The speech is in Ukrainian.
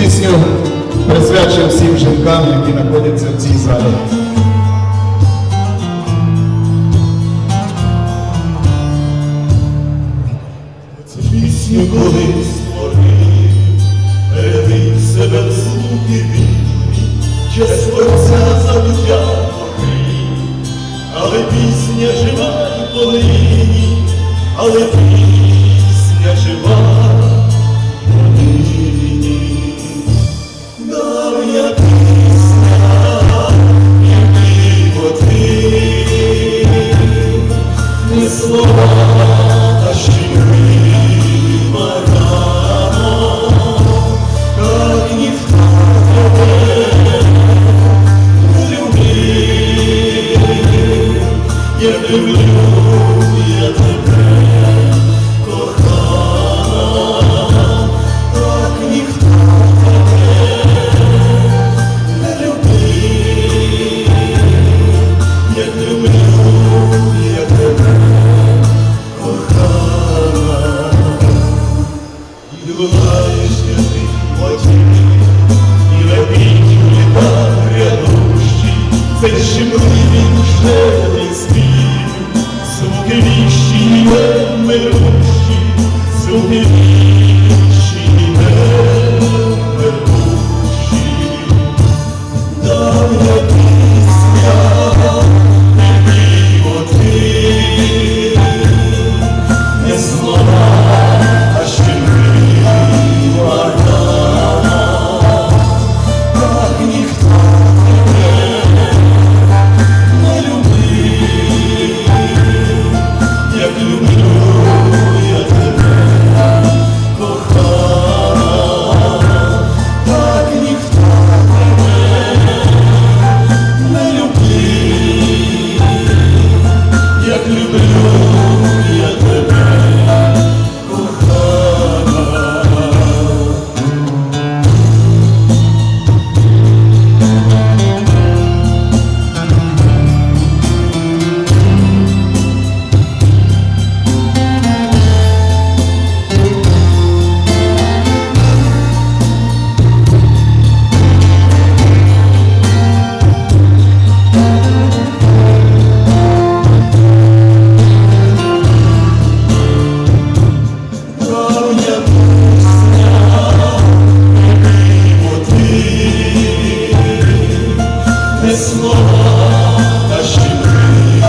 пісню присвячую всім жінкам, які знаходяться в цій залі. Цю пісню колись створив, передив себе в звуки вільні, через творця забуття покрив. Але пісня жива й полині, але пісня жива Sopeliści, miłe mylości, sopeliści, miłe не слова, а щемлива